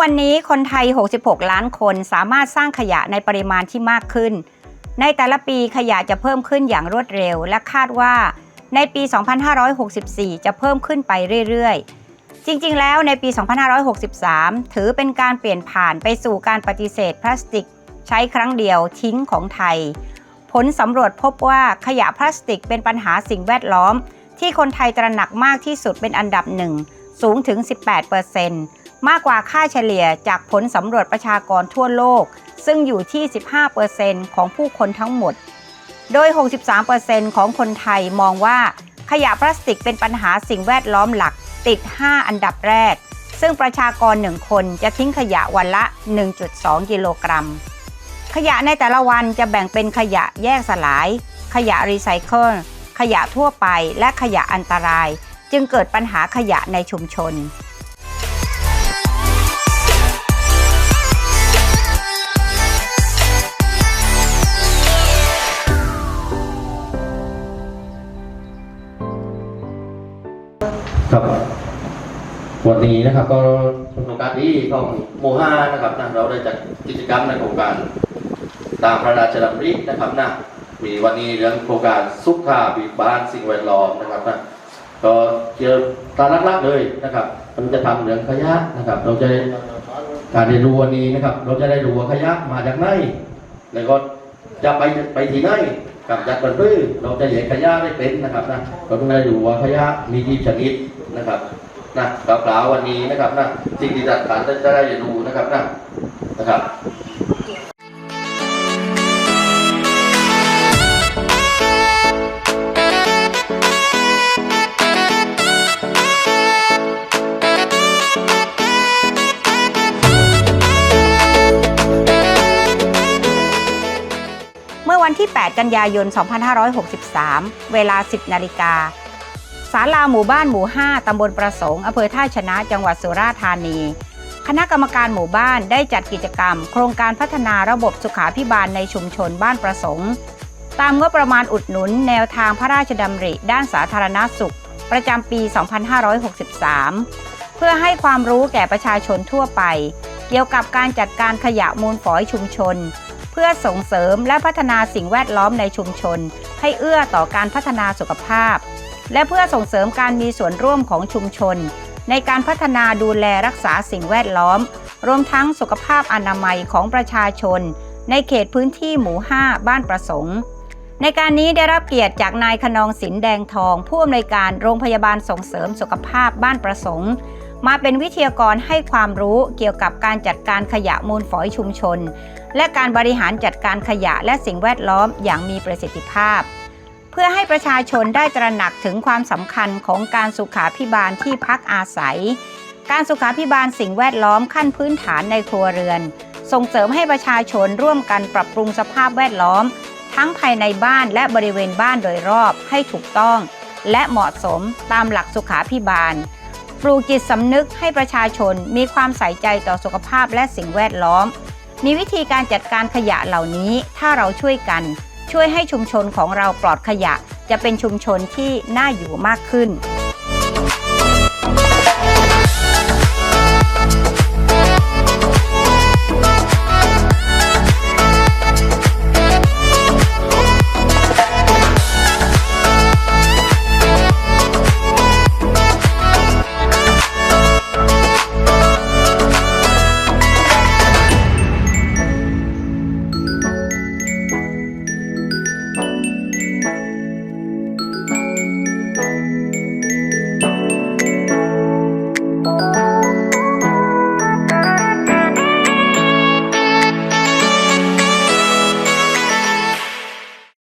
วันนี้คนไทย 66 ล้านคนสามารถสร้างขยะในปริมาณที่มากขึ้น ในแต่ละปีขยะจะเพิ่มขึ้นอย่างรวดเร็ว และคาดว่า ในปี 2564 จะเพิ่มขึ้นไปเรื่อยๆ จริงๆ แล้วในปี 2563 ถือเป็นการเปลี่ยนผ่านไปสู่การปฏิเสธพลาสติก ใช้ครั้งเดียวทิ้งของไทย ผลสำรวจพบว่าขยะพลาสติกเป็นปัญหาสิ่งแวดล้อม ที่คนไทยตระหนักมากที่สุดเป็นอันดับหนึ่งสูงถึง 18% มากกว่าค่าเฉลี่ยจากผลสำรวจประชากรทั่วโลก ซึ่งอยู่ที่ 15%ของผู้คนทั้งหมด โดย 63%ของคนไทยมองว่าขยะพลาสติกเป็นปัญหาสิ่งแวดล้อมหลักติด 5 อันดับแรก ซึ่งประชากร 1 คนจะทิ้งขยะวันละ 1.2 กิโลกรัม ขยะในแต่ละวันจะแบ่งเป็นขยะแยกสลาย ขยะรีไซเคิล ขยะทั่วไป และขยะอันตราย จึงเกิดปัญหาขยะในชุมชน วันนี้นะครับ ก็โครงการที่ของโมห้านะครับนะเราได้จัดกิจกรรมในโครงการตามพระราชดำรินะครับนะมีวันนี้เรื่องโครงการสุขาบีบ้านสิ่งแวดล้อมนะครับนะก็เกี่ยวตาลักๆเลยนะครับมันจะทำเรื่องขยะนะครับ เราจะการเรียนรู้วันนี้นะครับ เราจะได้รู้ว่าขยะมาจากไหนแล้วก็จะไปไปที่ไหนกับจัดบันทึกเราจะแยกขยะได้เป็นนะครับนะเราต้องได้รู้ว่าขยะมีกี่ชนิดนะครับ นะกล่าววันนี้นะครับนะสิ่งที่จัดการจะได้เรียนรู้นะครับนะนะครับเมื่อวันที่ 8 กันยายน 2563 เวลา 10 นาฬิกา ศาลาหมู่บ้านหมู่ 5 ตำบลประสงค์อำเภอท่าชนะ จังหวัดสุราษฎร์ธานี คณะกรรมการหมู่บ้านได้จัดกิจกรรม โครงการพัฒนาระบบสุขาพิบาลในชุมชนบ้านประสงค์ ตามงบประมาณอุดหนุนแนวทางพระราชดำริ ด้านสาธารณสุข ประจำปี 2563 เพื่อให้ความรู้แก่ประชาชนทั่วไป เกี่ยวกับการจัดการขยะมูลฝอยชุมชน เพื่อส่งเสริมและพัฒนาสิ่งแวดล้อมในชุมชน ให้เอื้อต่อการพัฒนาสุขภาพ และเพื่อส่งเสริมการมีส่วนร่วมของชุมชน ในการพัฒนาดูแลรักษาสิ่งแวดล้อม รวมทั้งสุขภาพอนามัยของประชาชน ในเขตพื้นที่หมู่ 5 บ้านประสงค์ ในการนี้ได้รับเกียรติจากนายขนองศิลแดงทอง ผู้อำนวยการโรงพยาบาลส่งเสริมสุขภาพบ้านประสงค์มาเป็นวิทยากรให้ความรู้เกี่ยวกับการจัดการขยะมูลฝอยชุมชน และการบริหารจัดการขยะและสิ่งแวดล้อมอย่างมีประสิทธิภาพ พื่อให้ประชาชนได้ตระหนักถึงความสำคัญของการสุขาพิบาลที่พักอาศัย การสุขาพิบาลสิ่งแวดล้อมขั้นพื้นฐานในครัวเรือน ส่งเสริมให้ประชาชนร่วมกันปรับปรุงสภาพแวดล้อม ทั้งภายในบ้านและบริเวณบ้านโดยรอบให้ถูกต้อง และเหมาะสมตามหลักสุขาพิบาลปลูกจิตสำนึกให้ประชาชนมีความใส่ใจต่อสุขภาพและสิ่งแวดล้อม มีวิธีการจัดการขยะเหล่านี้ถ้าเราช่วยกัน ช่วยให้ชุมชนของเราปลอดขยะ จะเป็นชุมชนที่น่าอยู่มากขึ้น